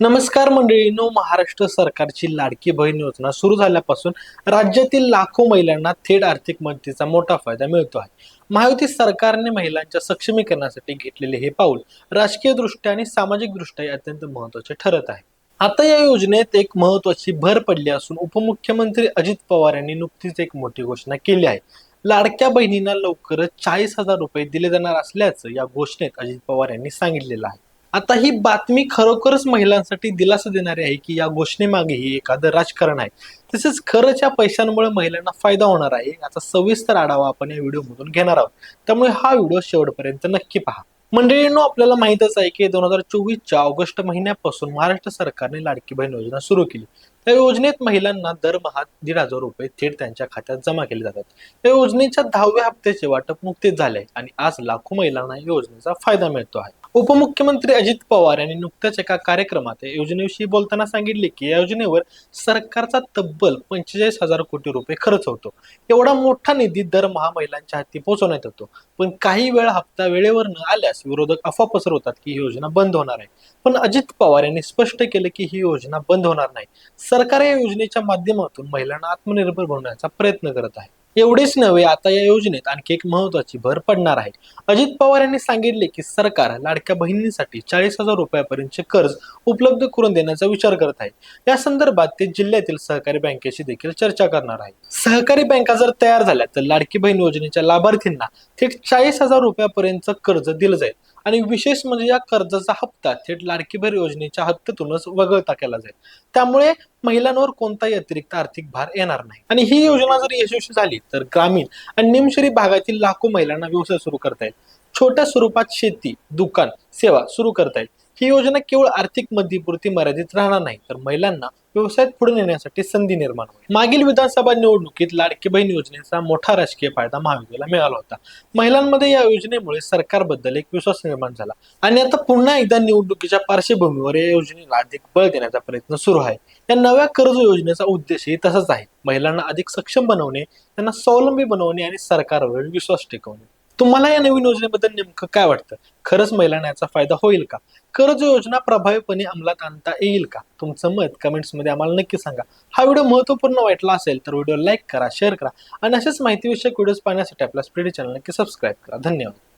नमस्कार मंडळींनो महाराष्ट्र सरकारची लाडकी बहीण योजना सुरू झाल्यापासून राज्यातील लाखो महिलांना थेट आर्थिक मदतीचा मोठा फायदा मिळतो आहे. महायुती सरकारने महिलांच्या सक्षमीकरणासाठी घेतलेले हे पाऊल राजकीय दृष्ट्या आणि सामाजिक दृष्ट्या अत्यंत महत्त्वाचे ठरत आहे. आता या योजनेत एक महत्वाची भर पडली असून उपमुख्यमंत्री अजित पवार यांनी नुकतीच एक मोठी घोषणा केली आहे. लाडक्या बहिणींना लवकरच चाळीस हजार रुपये दिले जाणार असल्याचं या घोषणेत अजित पवार यांनी सांगितलेलं आहे. आता ही बातमी खरोखरच महिलांसाठी दिलासा देणारी आहे की या घोषणेमागे ही एखादं राजकारण आहे. तसेच खरंच या पैशांमुळे महिलांना फायदा होणार आहे. याचा सविस्तर आढावा आपण या व्हिडिओमधून घेणार आहोत. त्यामुळे हा व्हिडिओ शेवटपर्यंत नक्की पहा. मंडळींनो आपल्याला माहितच आहे की दोन हजार चोवीसच्या ऑगस्ट महिन्यापासून महाराष्ट्र सरकारने लाडकी बहीण योजना सुरू केली. त्या योजनेत महिलांना दरमहा दीड हजार रुपये थेट त्यांच्या खात्यात जमा केले जातात. या योजनेच्या दहाव्या हप्त्याचे वाटप नुकतेच झाले आणि आज लाखो महिलांना या योजनेचा फायदा मिळतो आहे. उपमुख्यमंत्री अजित पवार यांनी नुकत्याच एका कार्यक्रमात या योजनेविषयी बोलताना सांगितले की या योजनेवर सरकारचा तब्बल पंचेचाळीस हजार कोटी रुपये खर्च होतो. एवढा मोठा निधी दरमहा महिलांच्या हाती पोहोचवण्यात येतो. पण काही वेळा हप्ता वेळेवर न आल्यास विरोधक अफवा पसरवतात की ही योजना बंद होणार आहे. पण अजित पवार यांनी स्पष्ट केले की ही योजना बंद होणार नाही. सरकार या योजनेच्या माध्यमातून महिलांना आत्मनिर्भर बनवण्याचा प्रयत्न करत आहे. एवढेच नव्हे आता या योजनेत आणखी एक महत्वाची भर पडणार आहे. अजित पवार यांनी सांगितले की सरकार लाडक्या बहिणींसाठी चाळीस हजार रुपयापर्यंतचे कर्ज उपलब्ध करून देण्याचा विचार करत आहे. या संदर्भात ते जिल्ह्यातील सहकारी बँकेशी देखील चर्चा करणार आहे सहकारी बँका जर तयार झाल्या तर लाडकी बहीण योजनेच्या लाभार्थींना थेट चाळीस हजार रुपयापर्यंतचं कर्ज दिलं जाईल. आणि विशेष म्हणजे या कर्जाचा हप्ता थेट लाडकी योजनेच्या हप्त्यातूनच वगळता केला जाईल. त्यामुळे महिलांवर कोणताही अतिरिक्त आर्थिक भार येणार नाही. आणि ही योजना जर यशस्वी झाली तर ग्रामीण आणि निमशहरी भागातील लाखो महिलांना व्यवसाय सुरू करता येईल. छोट्या स्वरूपात शेती दुकान सेवा सुरू करता येईल. ही योजना केवळ आर्थिक मदतीपुरती मर्यादित राहणार नाही तर महिलांना व्यवसायात पुढे नेण्यासाठी संधी निर्माण होईल. मागील विधानसभा निवडणुकीत लाडकी बहीण योजनेचा मोठा राजकीय फायदा महाविद्याला मिळाला होता. महिलांमध्ये या योजनेमुळे सरकारबद्दल एक विश्वास निर्माण झाला. आणि आता पुन्हा एकदा निवडणुकीच्या पार्श्वभूमीवर या योजनेला अधिक बळ देण्याचा प्रयत्न सुरू आहे. या नव्या कर्ज योजनेचा उद्देशही तसाच आहे. महिलांना अधिक सक्षम बनवणे त्यांना स्वावलंबी बनवणे आणि सरकारवर विश्वास टिकवणे. तुम्हाला या नवीन योजनेबद्दल नेमकं काय वाटतं? खरंच महिलांना याचा फायदा होईल का? कर्ज योजना प्रभावीपणे अंमलात आणता येईल का? तुमचं मत कमेंट्समध्ये आम्हाला नक्की सांगा. हा व्हिडिओ महत्त्वपूर्ण वाटला असेल तर व्हिडिओ लाईक करा शेअर करा आणि अशाच माहितीविषयक व्हिडिओज पाहण्यासाठी आपल्या स्प्रेडी चॅनल नक्की सबस्क्राईब करा. धन्यवाद.